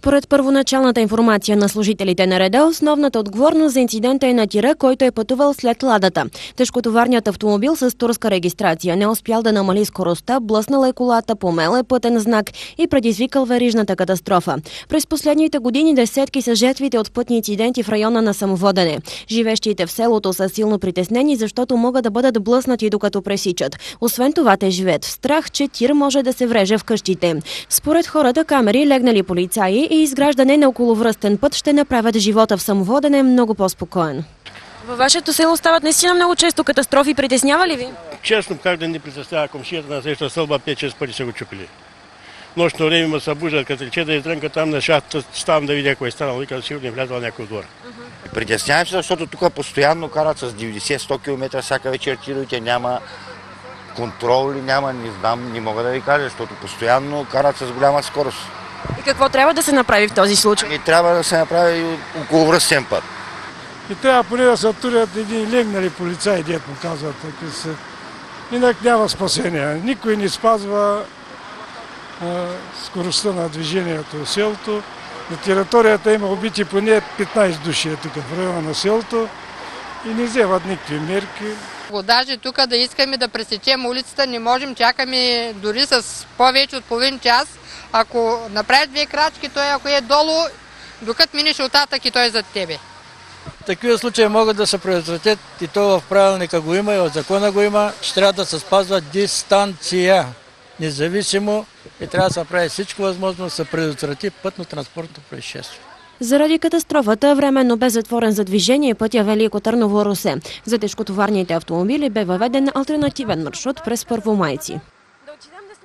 Според първоначалната информация на служителите на реда, основната отговорност за инцидента е на тира, който е пътувал след ладата. Тежкотоварният автомобил с турска регистрация не успял да намали скоростта, блъснал е колата, помел е пътен знак и предизвикал верижната катастрофа. През последните години десетки са жертвите от пътни инциденти в района на самоводене. Живещите в селото са силно притеснени, защото могат да бъдат блъснати докато пресичат. Освен това, те живеят в страх, че тир може да се вреже в къщите. Според хората, камери, легнали полицаи и изграждане на околовръстен път ще направят живота в самоводене много по-спокоен. Във вашето село стават наистина много често катастрофи. Притеснява ли ви? Честно, как да не притеснява комшията на среща стълба, 5-6 пъти са го чупили. Нощно време ме събуждат, като рече да изтрънка там на шахта, ставам да видя кой е станал, вика, сигурно е влязъл някой в двора. Притеснявам се, защото тук постоянно карат с 90-100 км всяка вечер тировете, няма контрол ли няма, не знам, не мога да ви кажа, защото постоянно карат с голяма скорост. И какво трябва да се направи в този случай? И трябва да се направи околовръстен път. И трябва поне да се турят един легнали полицаи, дет му казват. Така се. Инак няма спасение. Никой не спазва а, скоростта на движението в селото. На територията има убити поне 15 души е тук в района на селото и не вземат никакви мерки. Даже тук да искаме да пресечем улицата, не можем, чакаме дори с повече от половин час. Ако направиш две крачки, той ако е долу, докато минеш оттатък и той е зад тебе. Такива случаи могат да се предотвратят и то в правилника го има и в закона го има, че трябва да се спазва дистанция. Независимо и трябва да се прави всичко възможно да се предотврати пътно-транспортно происшествие. Заради катастрофата временно бе затворен за движение пътя Велико Търново Русе. За тежкотоварните автомобили бе въведен альтернативен маршрут през Първомайци.